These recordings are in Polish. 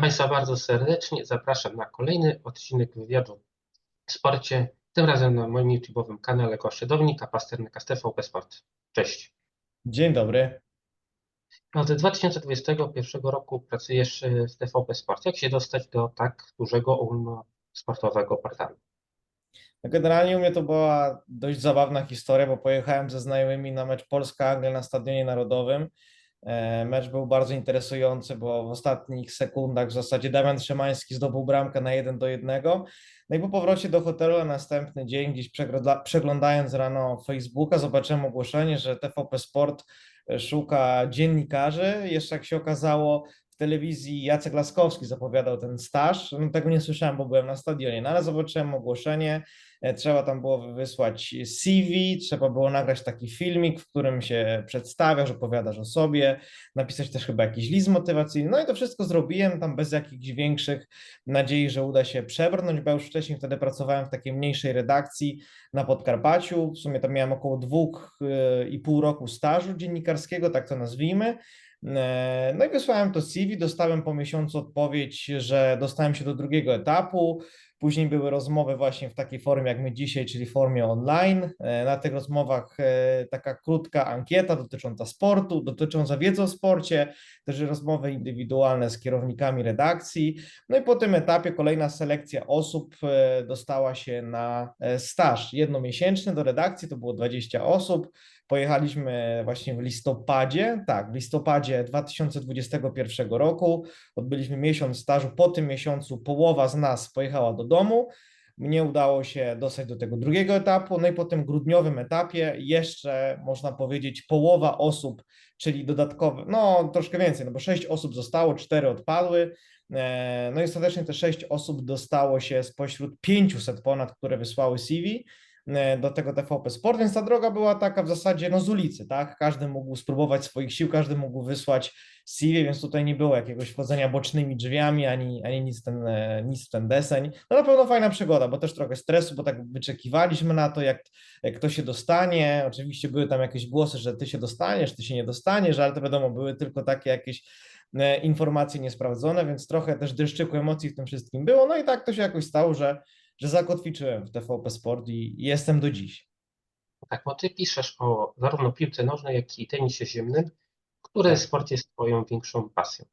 Państwa bardzo serdecznie. Zapraszam na kolejny odcinek wywiadu w sporcie. Tym razem na moim YouTube'owym kanale Goście Dominika Pasternyka z TVP Sport. Cześć. Dzień dobry. Od 2021 roku pracujesz w TVP Sport. Jak się dostać do tak dużego ogólnosportowego portalu? No Generalnie u mnie to była dość zabawna historia, bo pojechałem ze znajomymi na mecz Polska-Anglia na Stadionie Narodowym. E, Mecz był bardzo interesujący, bo w ostatnich sekundach w zasadzie Damian Szymański zdobył bramkę na 1 do 1. No i po powrocie do hotelu na następny dzień, gdzieś przegląda- przeglądając rano Facebooka, zobaczyłem ogłoszenie, że TVP Sport e, szuka dziennikarzy. Jeszcze jak się okazało, w telewizji Jacek Laskowski zapowiadał ten staż. No, tego nie słyszałem, bo byłem na stadionie, no ale zobaczyłem ogłoszenie. E, Trzeba tam było wysłać CV, trzeba było nagrać taki filmik, w którym się przedstawiasz, opowiadasz o sobie, napisać też chyba jakiś list motywacyjny. No i to wszystko zrobiłem tam bez jakichś większych nadziei, że uda się przebrnąć, bo już wcześniej wtedy pracowałem w takiej mniejszej redakcji na Podkarpaciu. W sumie tam miałem około dwóch e, i pół roku stażu dziennikarskiego, tak to nazwijmy. E, No i wysłałem to CV, dostałem po miesiącu odpowiedź, że dostałem się do drugiego etapu. Później były rozmowy właśnie w takiej formie jak my dzisiaj, czyli formie online. E, Na tych rozmowach e, taka krótka ankieta dotycząca sportu, dotycząca wiedzy o sporcie, też rozmowy indywidualne z kierownikami redakcji. No i po tym etapie kolejna selekcja osób e, dostała się na staż jednomiesięczny do redakcji, to było 20 osób. Pojechaliśmy właśnie w listopadzie, tak, w listopadzie 2021 roku. Odbyliśmy miesiąc stażu. Po tym miesiącu połowa z nas pojechała do domu. Mnie udało się dostać do tego drugiego etapu. No i po tym grudniowym etapie jeszcze można powiedzieć połowa osób, czyli dodatkowe, no troszkę więcej, no bo sześć osób zostało, cztery odpadły. E, No i ostatecznie te sześć osób dostało się spośród 500 ponad, które wysłały CV do tego TVP Sport, więc ta droga była taka w zasadzie no z ulicy, tak? Każdy mógł spróbować swoich sił, każdy mógł wysłać CV, więc tutaj nie było jakiegoś wchodzenia bocznymi drzwiami, ani, ani nic, ten, e, nic ten deseń. No na pewno fajna przygoda, bo też trochę stresu, bo tak wyczekiwaliśmy na to, jak, jak kto się dostanie. Oczywiście były tam jakieś głosy, że ty się dostaniesz, ty się nie dostaniesz, ale to wiadomo, były tylko takie jakieś e, informacje niesprawdzone, więc trochę też deszczyku emocji w tym wszystkim było. No i tak to się jakoś stało, że, że zakotwiczyłem w TVP Sport i, jestem do dziś. Tak, bo ty piszesz o zarówno piłce nożnej, jak i tenisie ziemnym. Który Tak. sport jest twoją większą pasją?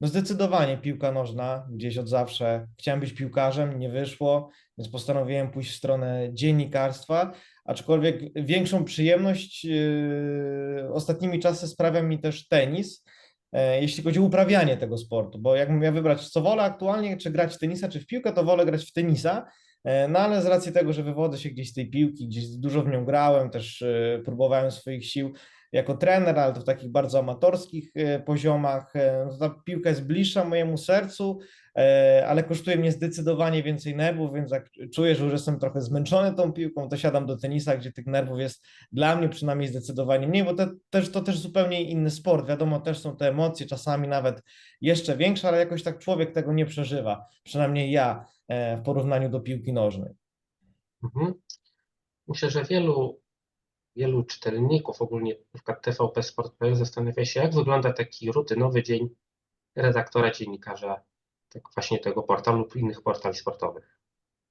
No zdecydowanie piłka nożna, gdzieś od zawsze chciałem być piłkarzem, nie wyszło, więc postanowiłem pójść w stronę dziennikarstwa, aczkolwiek większą przyjemność yy, ostatnimi czasy sprawia mi też tenis, jeśli chodzi o uprawianie tego sportu, bo jakbym miał wybrać co wolę aktualnie, czy grać w tenisa, czy w piłkę, to wolę grać w tenisa, e, no ale z racji tego, że wywodzę się gdzieś z tej piłki, gdzieś dużo w nią grałem, też e, próbowałem swoich sił jako trener, ale to w takich bardzo amatorskich e, poziomach. E, no Ta piłka jest bliższa mojemu sercu, e, ale kosztuje mnie zdecydowanie więcej nerwów, więc jak czuję, że już jestem trochę zmęczony tą piłką, to siadam do tenisa, gdzie tych nerwów jest dla mnie przynajmniej zdecydowanie mniej, bo też, to też zupełnie inny sport. Wiadomo, też są te emocje, czasami nawet jeszcze większe, ale jakoś tak człowiek tego nie przeżywa, przynajmniej ja e, w porównaniu do piłki nożnej. Mhm. Myślę, że wielu, wielu czytelników, ogólnie przykład TVP Sport.pl zastanawia się, jak wygląda taki rutynowy dzień redaktora, dziennikarza, tak właśnie tego portalu lub innych portali sportowych.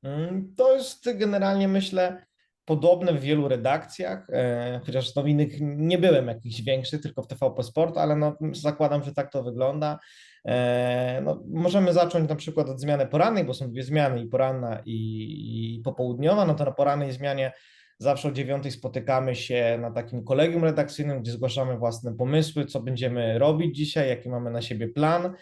Mm, To jest generalnie, myślę, podobne w wielu redakcjach, e, chociaż no w innych nie byłem jakichś większych, tylko w TVP Sport, ale no, zakładam, że tak to wygląda. E, No, możemy zacząć na przykład od zmiany porannej, bo są dwie zmiany, i poranna, i, i popołudniowa. No to na porannej zmianie zawsze o dziewiątej spotykamy się na takim kolegium redakcyjnym, gdzie zgłaszamy własne pomysły, co będziemy robić dzisiaj, jaki mamy na siebie plan.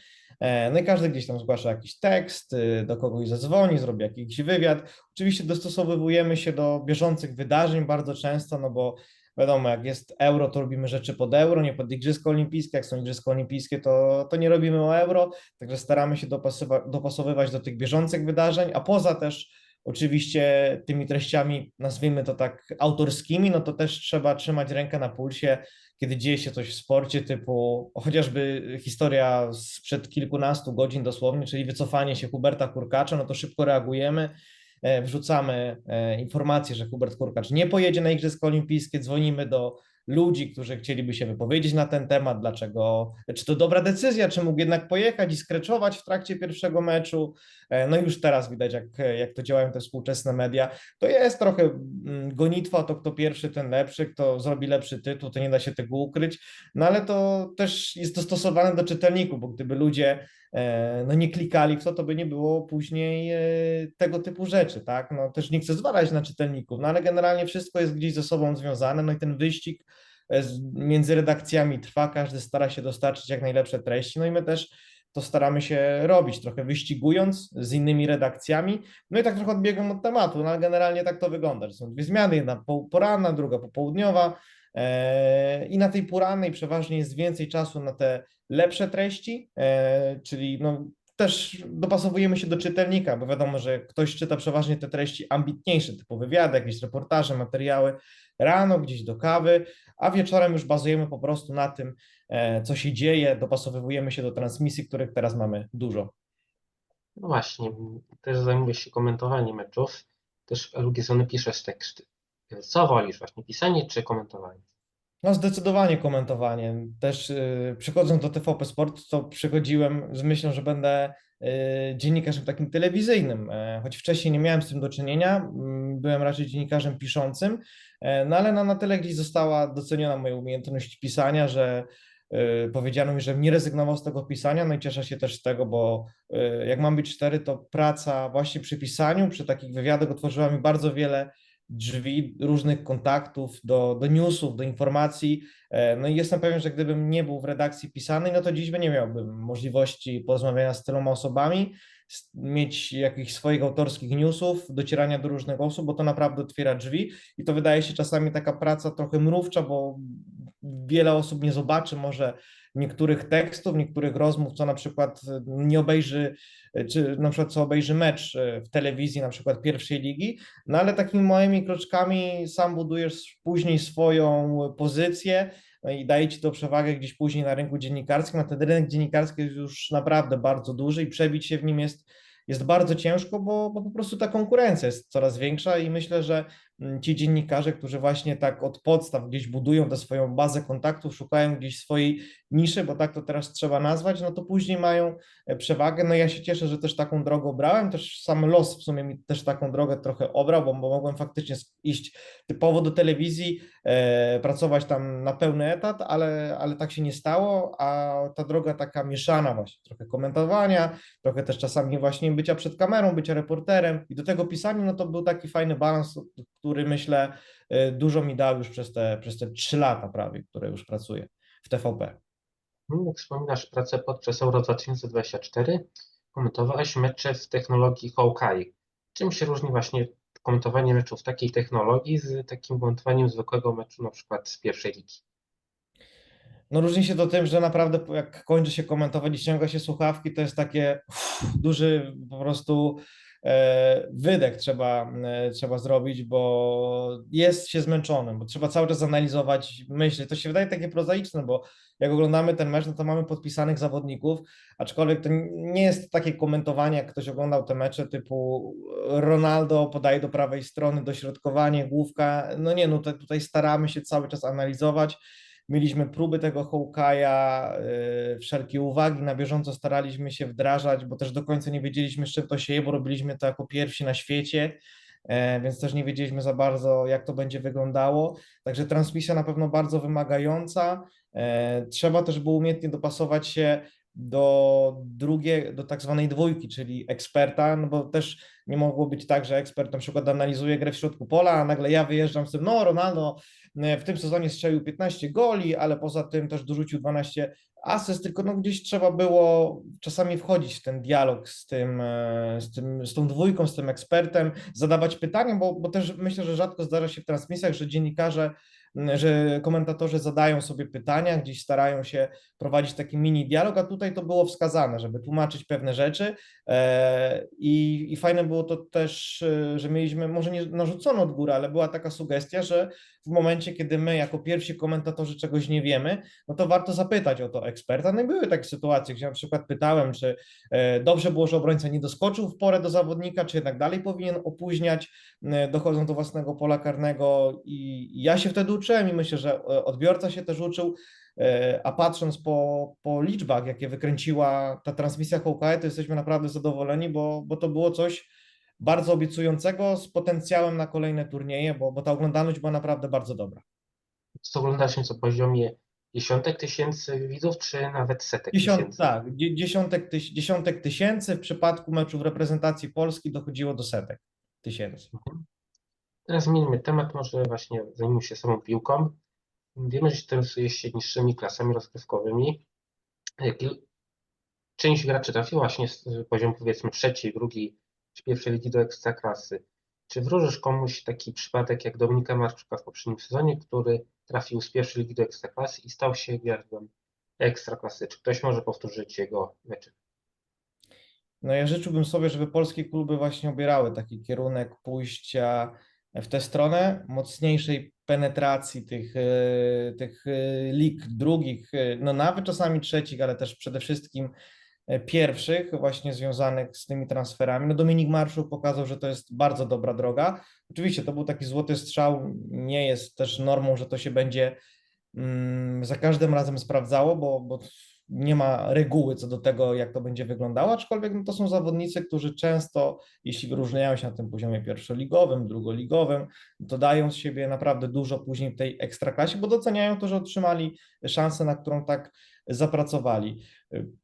E, No i każdy gdzieś tam zgłasza jakiś tekst, y, do kogoś zadzwoni, zrobi jakiś wywiad. Oczywiście dostosowujemy się do bieżących wydarzeń bardzo często, no bo wiadomo, jak jest euro, to robimy rzeczy pod euro, nie pod Igrzyska Olimpijskie. Jak są Igrzyska Olimpijskie, to, to nie robimy o euro, także staramy się dopasowywać do tych bieżących wydarzeń, a poza też oczywiście tymi treściami, nazwijmy to tak, autorskimi, no to też trzeba trzymać rękę na pulsie, kiedy dzieje się coś w sporcie, typu chociażby historia sprzed kilkunastu godzin dosłownie, czyli wycofanie się Huberta Kurkacza, no to szybko reagujemy, e, wrzucamy e, informację, że Hubert Kurkacz nie pojedzie na Igrzyska Olimpijskie, dzwonimy do ludzi, którzy chcieliby się wypowiedzieć na ten temat, dlaczego, czy to dobra decyzja, czy mógł jednak pojechać i skreczować w trakcie pierwszego meczu. E, No już teraz widać, jak, jak to działają te współczesne media. To jest trochę mm, gonitwa, to kto pierwszy, ten lepszy, kto zrobi lepszy tytuł, to nie da się tego ukryć. No ale to też jest dostosowane do czytelników, bo gdyby ludzie e, no nie klikali w to, to by nie było później e, tego typu rzeczy, tak? No też nie chcę zwalać na czytelników, no ale generalnie wszystko jest gdzieś ze sobą związane, no i ten wyścig między redakcjami trwa, każdy stara się dostarczyć jak najlepsze treści, no i my też to staramy się robić, trochę wyścigując z innymi redakcjami, no i tak trochę odbiegam od tematu, no ale generalnie tak to wygląda, że są dwie zmiany, jedna po- poranna, druga popołudniowa, e, i na tej porannej przeważnie jest więcej czasu na te lepsze treści, e, czyli no, też dopasowujemy się do czytelnika, bo wiadomo, że ktoś czyta przeważnie te treści ambitniejsze, typu wywiady, jakieś reportaże, materiały rano, gdzieś do kawy, a wieczorem już bazujemy po prostu na tym, e, co się dzieje, dopasowujemy się do transmisji, których teraz mamy dużo. No właśnie, też zajmujesz się komentowaniem meczów. Też Lugizony piszesz teksty. Co wolisz, właśnie pisanie czy komentowanie? No zdecydowanie komentowanie. Też y, przychodząc do TVP Sport, to przychodziłem z myślą, że będę y, dziennikarzem takim telewizyjnym, e, choć wcześniej nie miałem z tym do czynienia, mm, byłem raczej dziennikarzem piszącym, e, no ale na, na tyle gdzieś została doceniona moja umiejętność pisania, że y, powiedziano mi, że nie rezygnował z tego pisania, no i cieszę się też z tego, bo y, jak mam być cztery, to praca właśnie przy pisaniu, przy takich wywiadach otworzyła mi bardzo wiele drzwi różnych kontaktów do, do newsów, do informacji. E, No i jestem pewien, że gdybym nie był w redakcji pisanej, no to dziś by nie miałbym możliwości porozmawiania z tyloma osobami, mieć jakichś swoich autorskich newsów, docierania do różnych osób, bo to naprawdę otwiera drzwi i to wydaje się czasami taka praca trochę mrówcza, bo wiele osób nie zobaczy może niektórych tekstów, niektórych rozmów, co na przykład nie obejrzy, czy na przykład co obejrzy mecz e, w telewizji, na przykład pierwszej ligi, no ale takimi małymi kroczkami sam budujesz później swoją pozycję no i daje ci to przewagę gdzieś później na rynku dziennikarskim, a ten rynek dziennikarski jest już naprawdę bardzo duży i przebić się w nim jest, jest bardzo ciężko, bo, bo po prostu ta konkurencja jest coraz większa i myślę, że ci dziennikarze, którzy właśnie tak od podstaw gdzieś budują tę swoją bazę kontaktów, szukają gdzieś swojej niszy, bo tak to teraz trzeba nazwać, no to później mają e, przewagę. No ja się cieszę, że też taką drogę obrałem, też sam los w sumie mi też taką drogę trochę obrał, bo, bo mogłem faktycznie iść typowo do telewizji, e, pracować tam na pełny etat, ale, ale tak się nie stało, a ta droga taka mieszana właśnie, trochę komentowania, trochę też czasami właśnie bycia przed kamerą, bycia reporterem i do tego pisania, no to był taki fajny balans, który myślę e, dużo mi dał już przez te, przez te trzy lata prawie, które już pracuję w TVP. No, Jak wspominasz pracę podczas Euro 2024, komentowałeś mecze w technologii Hawkeye. Czym się różni właśnie komentowanie meczów w takiej technologii z takim komentowaniem zwykłego meczu, na przykład z pierwszej ligi? No różni się to tym, że naprawdę jak kończy się komentować i ściąga się słuchawki, to jest takie uff, duży po prostu wydech trzeba, e, trzeba zrobić, bo jest się zmęczonym, bo trzeba cały czas analizować myśli. To się wydaje takie prozaiczne, bo jak oglądamy ten mecz, no to mamy podpisanych zawodników, aczkolwiek to nie jest takie komentowanie, jak ktoś oglądał te mecze typu Ronaldo podaje do prawej strony, dośrodkowanie, główka. No nie, no tutaj staramy się cały czas analizować. Mieliśmy próby tego Hawkeye'a, y, wszelkie uwagi na bieżąco staraliśmy się wdrażać, bo też do końca nie wiedzieliśmy, z czym to się je, bo robiliśmy to jako pierwsi na świecie, e, więc też nie wiedzieliśmy za bardzo, jak to będzie wyglądało. Także transmisja na pewno bardzo wymagająca. E, Trzeba też było umiejętnie dopasować się do drugiej, do tak zwanej dwójki, czyli eksperta, no bo też nie mogło być tak, że ekspert na przykład analizuje grę w środku pola, a nagle ja wyjeżdżam z tym, no Ronaldo e, w tym sezonie strzelił 15 goli, ale poza tym też dorzucił 12 asyst, tylko no gdzieś trzeba było czasami wchodzić w ten dialog z tym, e, z tym, z tą dwójką, z tym ekspertem, zadawać pytania, bo, bo też myślę, że rzadko zdarza się w transmisjach, że dziennikarze że komentatorzy zadają sobie pytania, gdzieś starają się prowadzić taki mini dialog, a tutaj to było wskazane, żeby tłumaczyć pewne rzeczy. E, i, i fajne było to też, e, że mieliśmy, może nie narzucono od góry, ale była taka sugestia, że w momencie, kiedy my jako pierwsi komentatorzy czegoś nie wiemy, no to warto zapytać o to eksperta. No i były takie sytuacje, gdzie na przykład pytałem, czy e, dobrze było, że obrońca nie doskoczył w porę do zawodnika, czy jednak dalej powinien opóźniać, e, dochodząc do własnego pola karnego i ja się wtedy uczyłem i myślę, że e, odbiorca się też uczył, a patrząc po, po liczbach, jakie wykręciła ta transmisja Hawkeye, to jesteśmy naprawdę zadowoleni, bo, bo to było coś bardzo obiecującego z potencjałem na kolejne turnieje, bo, bo ta oglądalność była naprawdę bardzo dobra. Co oglądasz się co poziomie dziesiątek tysięcy widzów, czy nawet setek Dziesiąt, tysięcy? tak, dzie- dziesiątek, tyś, dziesiątek tysięcy, w przypadku meczów reprezentacji Polski dochodziło do setek tysięcy. Teraz zmieńmy temat, może właśnie zajmijmy się samą piłką. Wiemy, że interesujesz się niższymi klasami rozgrywkowymi. Część graczy trafiła właśnie z poziomu powiedzmy trzeciej, drugiej czy pierwszej ligi do ekstraklasy. Czy wróżysz komuś taki przypadek jak Dominika Marczuka w poprzednim sezonie, który trafił z pierwszej ligi do ekstraklasy i stał się gwiazdą ekstraklasy? Czy ktoś może powtórzyć jego mecze? No ja życzyłbym sobie, żeby polskie kluby właśnie obierały taki kierunek pójścia w tę stronę, mocniejszej penetracji tych, e, tych e, lig drugich, e, no nawet czasami trzecich, ale też przede wszystkim pierwszych, właśnie związanych z tymi transferami. No Dominik Marszuk pokazał, że to jest bardzo dobra droga. Oczywiście to był taki złoty strzał, nie jest też normą, że to się będzie mm, za każdym razem sprawdzało, bo, bo nie ma reguły co do tego, jak to będzie wyglądało, aczkolwiek no, to są zawodnicy, którzy często, jeśli wyróżniają się na tym poziomie pierwszoligowym, drugoligowym, to dają z siebie naprawdę dużo później w tej ekstraklasie, bo doceniają to, że otrzymali szansę, na którą tak zapracowali.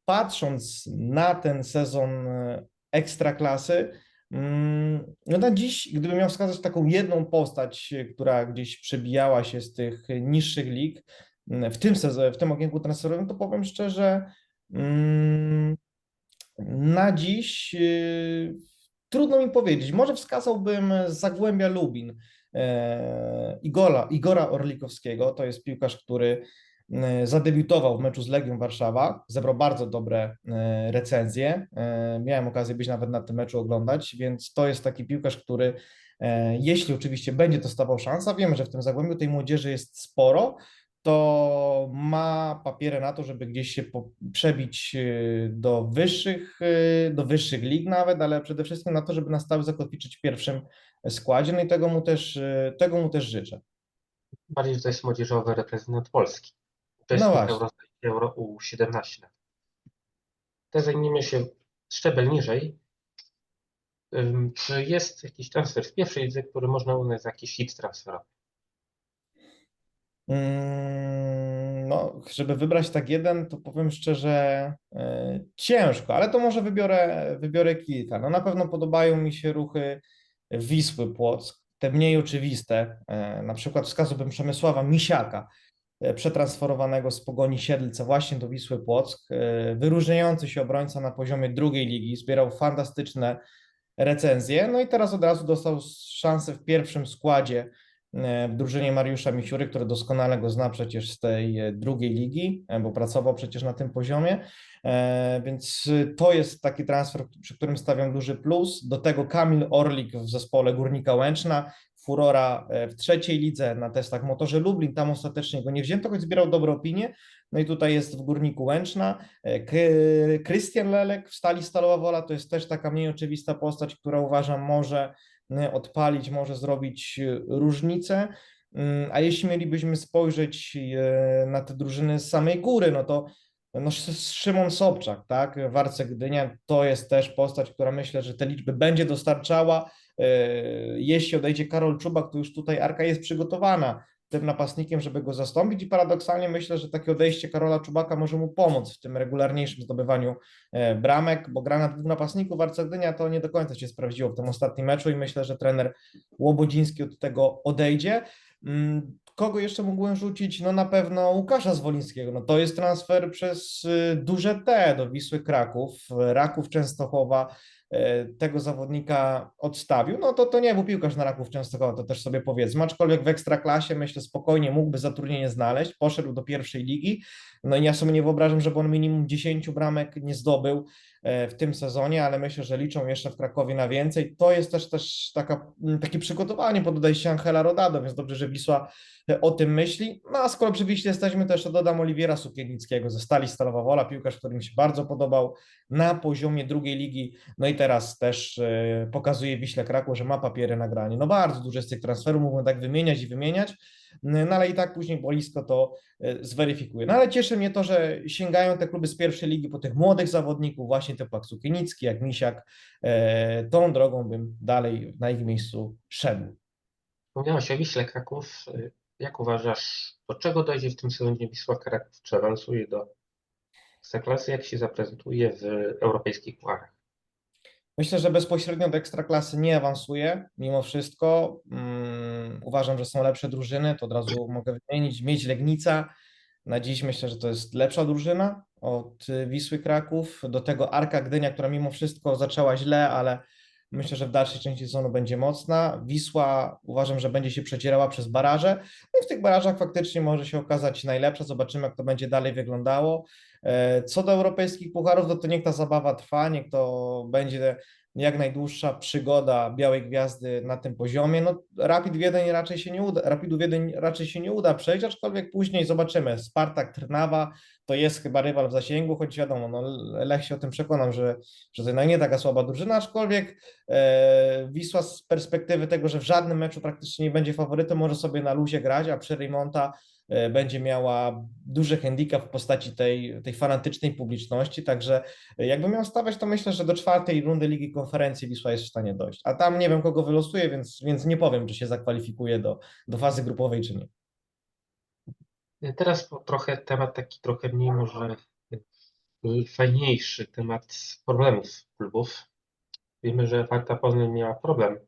Patrząc na ten sezon e, ekstraklasy, mm, no na dziś, gdybym miał wskazać taką jedną postać, która gdzieś przebijała się z tych niższych lig, w tym sezonie, w tym okienku transferowym, to powiem szczerze, mm, na dziś y, trudno mi powiedzieć. Może wskazałbym z Zagłębia Lubin e, Igora, Igora Orlikowskiego. To jest piłkarz, który e, zadebiutował w meczu z Legią Warszawa. Zebrał bardzo dobre e, recenzje. Miałem okazję być nawet na tym meczu oglądać, więc to jest taki piłkarz, który jeśli oczywiście będzie dostawał szansę, a wiemy, że w tym Zagłębiu tej młodzieży jest sporo, to ma papiery na to, żeby gdzieś się przebić y, do wyższych, y, do wyższych lig nawet, ale przede wszystkim na to, żeby na stałe zakotwiczyć w pierwszym składzie. No i tego mu też, y, tego mu też życzę. Bardziej, że to jest młodzieżowy reprezentant Polski. To No jest właśnie. Euro, Euro U17. Teraz zajmiemy się szczebel niżej. Czy jest jakiś transfer w pierwszej lidze, który można uznać za jakiś hit transferowy? Mm, No, żeby wybrać tak jeden, to powiem szczerze, e, ciężko, ale to może wybiorę, wybiorę kilka. No na pewno podobają mi się ruchy Wisły Płock, te mniej oczywiste. E, Na przykład wskazałbym Przemysława Misiaka, e, przetransferowanego z Pogoni Siedlce właśnie do Wisły Płock. Wyróżniający się obrońca na poziomie drugiej ligi, zbierał fantastyczne recenzje, no i teraz od razu dostał szansę w pierwszym składzie w drużynie Mariusza Misiury, który doskonale go zna przecież z tej e, drugiej ligi, e, bo pracował przecież na tym poziomie, E, więc to jest taki transfer, przy którym stawiam duży plus. Do tego Kamil Orlik w zespole Górnika Łęczna, furora e, w trzeciej lidze na testach Motorze Lublin, tam ostatecznie go nie wzięto, choć zbierał dobre opinie. No i tutaj jest w Górniku Łęczna. E, Krystian Lelek w Stali Stalowa Wola to jest też taka mniej oczywista postać, która uważam może e, odpalić, może zrobić e, różnicę. Mm, A jeśli mielibyśmy spojrzeć e, na te drużyny z samej góry, no to no, Sz- Szymon Sobczak, tak, w Arce Gdynia, to jest też postać, która myślę, że te liczby będzie dostarczała. E, Jeśli odejdzie Karol Czubak, to już tutaj Arka jest przygotowana tym napastnikiem, żeby go zastąpić i paradoksalnie myślę, że takie odejście Karola Czubaka może mu pomóc w tym regularniejszym zdobywaniu e, bramek, bo gra na dwóch napastników w Arce Gdynia to nie do końca się sprawdziło w tym ostatnim meczu i myślę, że trener Łobodziński od tego odejdzie. Mm, Kogo jeszcze mógłbym rzucić? No na pewno Łukasza Zwolińskiego. No to jest transfer przez y, duże T do Wisły Kraków. Raków Częstochowa tego zawodnika odstawił. No to to nie był piłkarz na Raków Częstochowa, to też sobie powiedzmy. Aczkolwiek w Ekstraklasie myślę spokojnie mógłby zatrudnienie znaleźć. Poszedł do pierwszej ligi. No i ja sobie nie wyobrażam, żeby on minimum 10 bramek nie zdobył e, w tym sezonie, ale myślę, że liczą jeszcze w Krakowie na więcej. To jest też, też taka, m, takie przygotowanie pod odejście Angela Rodado, więc dobrze, że Wisła e, o tym myśli. No a skoro oczywiście jesteśmy, to jeszcze dodam Oliwiera Sukienickiego ze Stali Stalowa Wola, piłkarz, który mi się bardzo podobał na poziomie drugiej ligi. No i teraz też e, pokazuje Wiśle Kraków, że ma papiery na granie. No bardzo dużo jest tych transferów, mógłbym tak wymieniać i wymieniać, no ale i tak później boisko to e, zweryfikuje. No ale cieszy mnie to, że sięgają te kluby z pierwszej ligi po tych młodych zawodników, właśnie typu jak Sukienicki, jak Misiak. E, Tą drogą bym dalej na ich miejscu szedł. Wspomniałeś o Wiśle Kraków. Jak uważasz, do czego dojdzie w tym sezonie Wisła Kraków? Czy awansuje do Ekstraklasy? Jak się zaprezentuje w europejskich pucharach? Myślę, że bezpośrednio do ekstraklasy nie awansuje. Mimo wszystko mm, uważam, że są lepsze drużyny. To od razu mogę wymienić. Mieć Legnica. Na dziś myślę, że to jest lepsza drużyna od Wisły Kraków. Do tego Arka Gdynia, która mimo wszystko zaczęła źle, ale myślę, że w dalszej części sezonu będzie mocna. Wisła uważam, że będzie się przecierała przez baraże. No i w tych barażach faktycznie może się okazać najlepsza. Zobaczymy, jak to będzie dalej wyglądało. E, Co do europejskich pucharów, no to niech ta zabawa trwa, niech to będzie jak najdłuższa przygoda Białej Gwiazdy na tym poziomie. No, Rapid Wiedeń raczej się nie uda, Rapidu Wiedeń raczej się nie uda przejść, aczkolwiek później zobaczymy. Spartak Trnawa to jest chyba rywal w zasięgu, choć wiadomo, no, Lech się o tym przekonam, że, że to jednak nie taka słaba drużyna, aczkolwiek e, Wisła z perspektywy tego, że w żadnym meczu praktycznie nie będzie faworytem, może sobie na luzie grać, a przy Remonta e, będzie miała duży handicap w postaci tej, tej fanatycznej publiczności, także e, jakbym miał stawiać, to myślę, że do czwartej rundy Ligi Konferencji Wisła jest w stanie dojść, a tam nie wiem kogo wylosuje, więc, więc nie powiem, czy się zakwalifikuje do, do fazy grupowej, czy nie. Teraz trochę temat taki trochę mniej może y, fajniejszy, temat problemów klubów. Wiemy, że Warta Poznań miała problem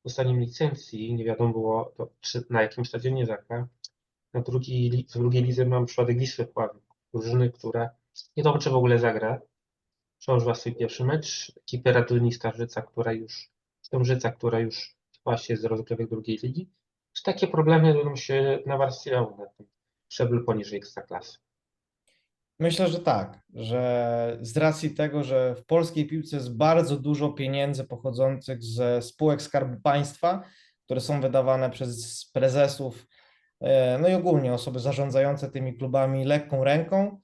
z dostaniem licencji. Nie wiadomo było, to, czy na jakim stadionie zagra. Na drugiej, li- w drugiej lidze mam przypadek Wisły Puławy, drużyny, która nie czy w ogóle zagra. Przełożyła swój pierwszy mecz. Ekipy Raduni Starzyca, która już, Stążyca, która już się z rozgrywek drugiej ligi. Czy takie problemy będą się nawarstwiały na tym szczeblu poniżej ekstraklasy? Myślę, że tak, że z racji tego, że w polskiej piłce jest bardzo dużo pieniędzy pochodzących ze spółek Skarbu Państwa, które są wydawane przez prezesów, no i ogólnie osoby zarządzające tymi klubami lekką ręką,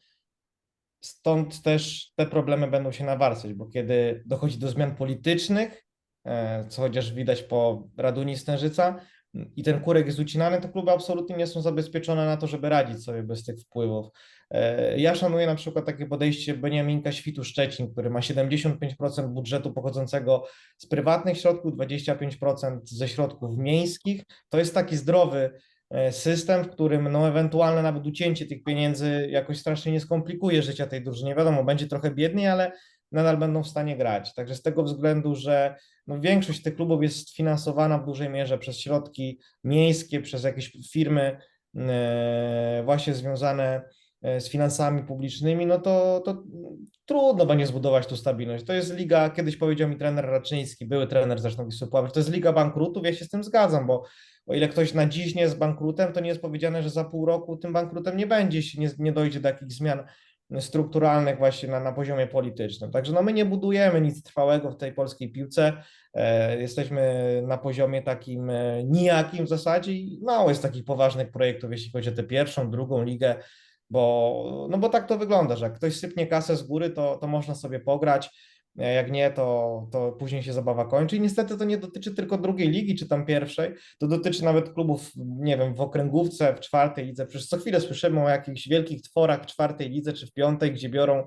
stąd też te problemy będą się nawarstwiać, bo kiedy dochodzi do zmian politycznych, e, co chociaż widać po Raduni Stężyca, i ten kurek jest ucinany, to kluby absolutnie nie są zabezpieczone na to, żeby radzić sobie bez tych wpływów. E, Ja szanuję na przykład takie podejście Beniaminka Świtu Szczecin, który ma 75% budżetu pochodzącego z prywatnych środków, 25% ze środków miejskich. To jest taki zdrowy e, system, w którym no ewentualne nawet ucięcie tych pieniędzy jakoś strasznie nie skomplikuje życia tej drużynie. Wiadomo, będzie trochę biedniej, ale nadal będą w stanie grać. Także z tego względu, że no większość tych klubów jest finansowana w dużej mierze przez środki miejskie, przez jakieś firmy e, właśnie związane e, z finansami publicznymi, no to, to trudno będzie zbudować tu stabilność. To jest liga, kiedyś powiedział mi trener Raczyński, były trener zresztą Wisły to jest liga bankrutów, ja się z tym zgadzam, bo o ile ktoś na dziś nie jest bankrutem, to nie jest powiedziane, że za pół roku tym bankrutem nie będzie, nie, nie dojdzie do jakichś zmian strukturalnych właśnie na, na poziomie politycznym. Także no my nie budujemy nic trwałego w tej polskiej piłce. E, jesteśmy na poziomie takim e, nijakim w zasadzie i mało jest takich poważnych projektów, jeśli chodzi o tę pierwszą, drugą ligę, bo, no bo tak to wygląda, że jak ktoś sypnie kasę z góry, to, to można sobie pograć. Jak nie, to, to później się zabawa kończy. I niestety to nie dotyczy tylko drugiej ligi, czy tam pierwszej. To dotyczy nawet klubów, nie wiem, w okręgówce, w czwartej lidze. Przecież co chwilę słyszymy o jakichś wielkich tworach w czwartej lidze, czy w piątej, gdzie biorą,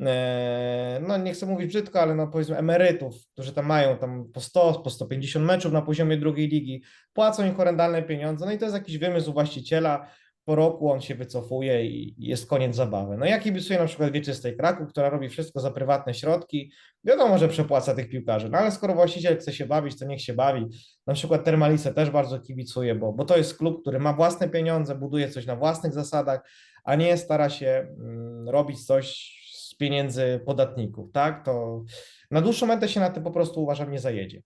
e, no nie chcę mówić brzydko, ale no powiedzmy emerytów, którzy tam mają tam po 100, po 150 meczów na poziomie drugiej ligi, płacą im horrendalne pieniądze. No i to jest jakiś wymysł właściciela. Po roku on się wycofuje i jest koniec zabawy. No ja kibicuję na przykład Wieczystej Kraków, która robi wszystko za prywatne środki, Wiadomo, że przepłaca tych piłkarzy, no ale skoro właściciel chce się bawić, to niech się bawi. Na przykład Termalice też bardzo kibicuję, bo, bo to jest klub, który ma własne pieniądze, buduje coś na własnych zasadach, a nie stara się mm, robić coś z pieniędzy podatników, tak? To na dłuższą metę się na tym po prostu uważam nie zajedzie.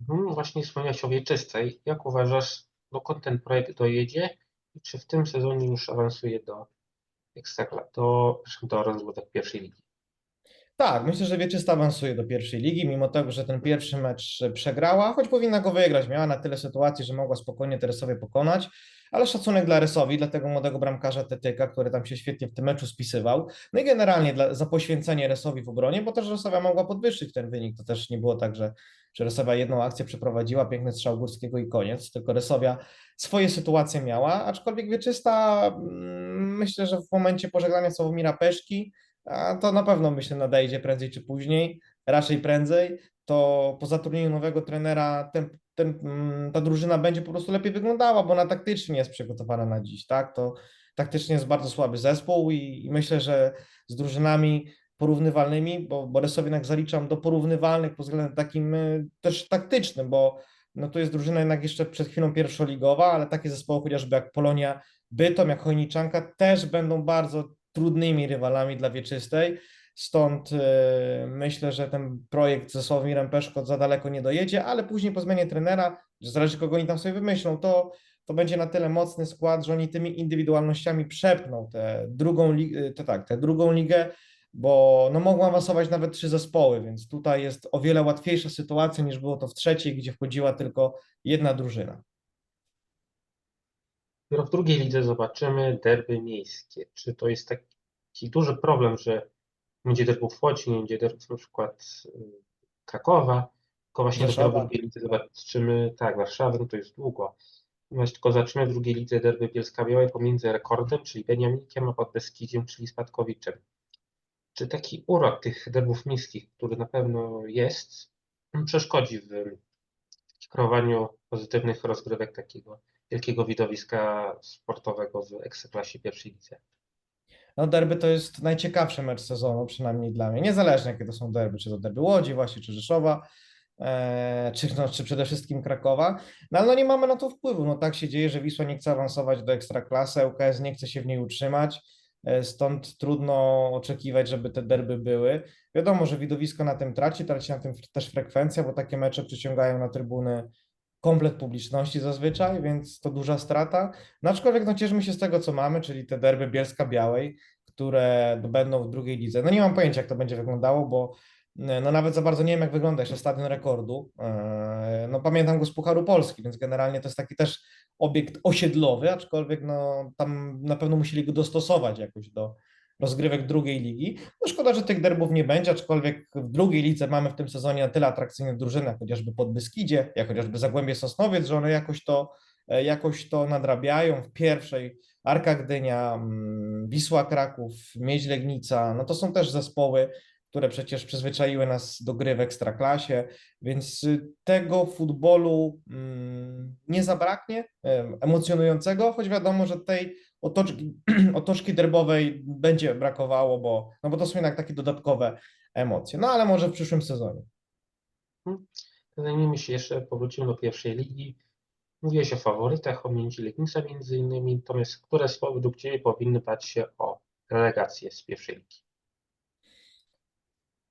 Mhm, Właśnie wspomniałeś o Wieczystej. Jak uważasz, dokąd ten projekt dojedzie czy w tym sezonie już awansuje do Ekstrakla, do, do rozgrywek pierwszej ligi? Tak, myślę, że Wieczysta awansuje do pierwszej ligi, mimo tego, że ten pierwszy mecz przegrała, choć powinna go wygrać. Miała na tyle sytuacji, że mogła spokojnie Teresowie pokonać, ale szacunek dla Resowi, dla tego młodego bramkarza Tetyka, który tam się świetnie w tym meczu spisywał. No i generalnie dla, za poświęcenie Resowi w obronie, bo też Resowia mogła podwyższyć ten wynik. To też nie było tak, że, że Resowia jedną akcję przeprowadziła, piękny strzał Górskiego i koniec, tylko Resowia swoje sytuacje miała, aczkolwiek Wieczysta mm, myślę, że w momencie pożegnania Sławomira Peszki a to na pewno myślę nadejdzie prędzej czy później, raczej prędzej, to po zatrudnieniu nowego trenera ten, ten, mm, ta drużyna będzie po prostu lepiej wyglądała, bo ona taktycznie jest przygotowana na dziś, tak? To taktycznie jest bardzo słaby zespół i, i myślę, że z drużynami porównywalnymi, bo Borysowi jednak zaliczam do porównywalnych pod względem takim y, też taktycznym, bo no to jest drużyna jednak jeszcze przed chwilą pierwszoligowa, ale takie zespoły chociażby jak Polonia Bytom, jak Chojniczanka też będą bardzo trudnymi rywalami dla Wieczystej. Stąd e, myślę, że ten projekt ze Sławomirem Peszko za daleko nie dojedzie, ale później po zmianie trenera, zależy kogo oni tam sobie wymyślą, to, to będzie na tyle mocny skład, że oni tymi indywidualnościami przepną tę drugą, tę, tak, tę drugą ligę, bo no, mogą awansować nawet trzy zespoły, więc tutaj jest o wiele łatwiejsza sytuacja niż było to w trzeciej, gdzie wchodziła tylko jedna drużyna. Dopiero w drugiej lidze zobaczymy derby miejskie. Czy to jest taki duży problem, że będzie derbów w Łodzi, nie będzie derbów na przykład y, Krakowa, tylko właśnie Warszawa. w drugiej lidze zobaczymy, tak, Warszawy, no to jest długo. Właśnie tylko zobaczymy w drugiej lidze derby Bielska-Białej pomiędzy rekordem, czyli Beniaminkiem, a Podbeskidziem, czyli Spadkowiczem. Czy taki urok tych derbów miejskich, który na pewno jest, przeszkodzi w kreowaniu pozytywnych rozgrywek takiego wielkiego widowiska sportowego w Ekstraklasie pierwszej lidze. No derby to jest najciekawszy mecz sezonu, przynajmniej dla mnie, niezależnie jakie to są derby, czy to derby Łodzi właśnie, czy Rzeszowa, e, czy, no, czy przede wszystkim Krakowa, no ale no nie mamy na to wpływu, no tak się dzieje, że Wisła nie chce awansować do Ekstraklasy, ŁKS nie chce się w niej utrzymać, e, stąd trudno oczekiwać, żeby te derby były. Wiadomo, że widowisko na tym traci, traci na tym też frekwencja, bo takie mecze przyciągają na trybuny komplet publiczności zazwyczaj, więc to duża strata. No aczkolwiek no cieszmy się z tego, co mamy, czyli te derby Bielska-Białej, które będą w drugiej lidze. No nie mam pojęcia, jak to będzie wyglądało, bo e, no nawet za bardzo nie wiem, jak wygląda jeszcze stadion rekordu. E, No pamiętam go z Pucharu Polski, więc generalnie to jest taki też obiekt osiedlowy, aczkolwiek no tam na pewno musieli go dostosować jakoś do rozgrywek drugiej ligi. No szkoda, że tych derbów nie będzie, aczkolwiek w drugiej lidze mamy w tym sezonie na tyle atrakcyjne drużyny, jak chociażby Podbeskidzie, jak chociażby Zagłębie Sosnowiec, że one jakoś to, e, jakoś to nadrabiają. W pierwszej Arka Gdynia, mm, Wisła Kraków, Miedź Legnica, no to są też zespoły, które przecież przyzwyczaiły nas do gry w Ekstraklasie, więc tego futbolu mm, nie zabraknie, em, emocjonującego, choć wiadomo, że tej otoczki, otoczki derbowej będzie brakowało, bo, no bo to są jednak takie dodatkowe emocje. No ale może w przyszłym sezonie. Zajmijmy się jeszcze, powrócimy do pierwszej ligi. Mówiłeś o faworytach, o Miedzi Legnica między innymi, natomiast które z według Ciebie powinny bać się o relegację z pierwszej ligi?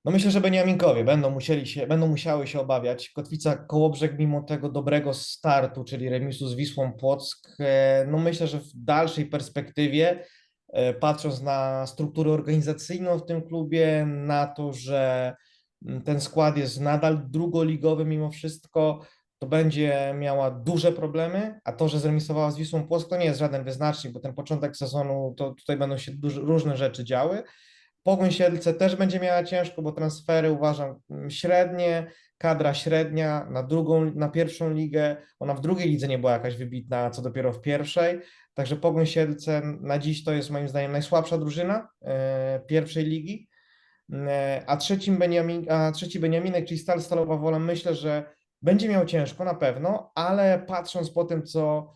No myślę, że Beniaminkowie będą musieli się, będą musiały się obawiać. Kotwica Kołobrzeg mimo tego dobrego startu, czyli remisu z Wisłą Płock, e, no myślę, że w dalszej perspektywie, e, patrząc na strukturę organizacyjną w tym klubie, na to, że ten skład jest nadal drugoligowy mimo wszystko, to będzie miała duże problemy, a to, że zremisowała z Wisłą Płock, to nie jest żaden wyznacznik, bo ten początek sezonu, to tutaj będą się różne rzeczy działy. Pogoń Siedlce też będzie miała ciężko, bo transfery uważam mm, średnie, kadra średnia na drugą, na pierwszą ligę. Ona w drugiej lidze nie była jakaś wybitna, co dopiero w pierwszej. Także Pogoń Siedlce na dziś to jest moim zdaniem najsłabsza drużyna e, pierwszej ligi. E, a, trzecim Beniamin, a trzeci Beniaminek, czyli Stal Stalowa Wola, myślę, że będzie miał ciężko na pewno, ale patrząc po tym, co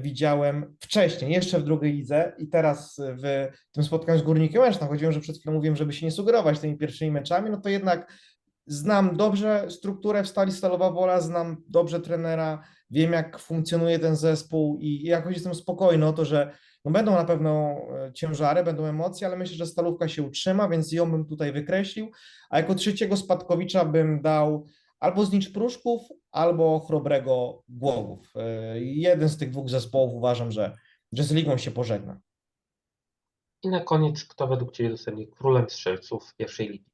widziałem wcześniej, jeszcze w drugiej lidze i teraz w tym spotkaniu z Górnikiem Łęczna, chodziłem, że przed chwilą mówiłem, żeby się nie sugerować tymi pierwszymi meczami, no to jednak znam dobrze strukturę w Stali Stalowa Wola, znam dobrze trenera, wiem jak funkcjonuje ten zespół i jakoś jestem spokojny o to, że no będą na pewno e, ciężary, będą emocje, ale myślę, że Stalówka się utrzyma, więc ją bym tutaj wykreślił, a jako trzeciego spadkowicza bym dał albo Znicz Pruszków, albo Chrobrego Głogów. E, Jeden z tych dwóch zespołów uważam, że, że z ligą się pożegna. I na koniec, kto według Ciebie zostanie królem strzelców pierwszej ligi?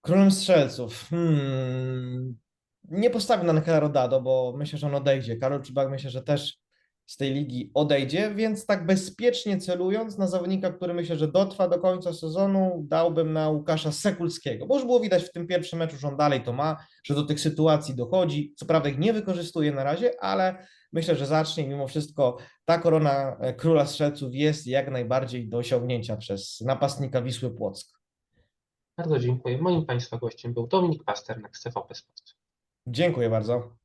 Królem strzelców. Hmm. Nie postawię na Angela Rodado, bo myślę, że on odejdzie. Karol Czubak myślę, że też z tej ligi odejdzie, więc tak bezpiecznie celując na zawodnika, który myślę, że dotrwa do końca sezonu, dałbym na Łukasza Sekulskiego, bo już było widać w tym pierwszym meczu, że on dalej to ma, że do tych sytuacji dochodzi. Co prawda ich nie wykorzystuje na razie, ale myślę, że zacznie mimo wszystko ta korona e, króla strzelców jest jak najbardziej do osiągnięcia przez napastnika Wisły Płock. Bardzo dziękuję. Moim Państwa gościem był Dominik Pasternak z TVP Sport. Dziękuję bardzo.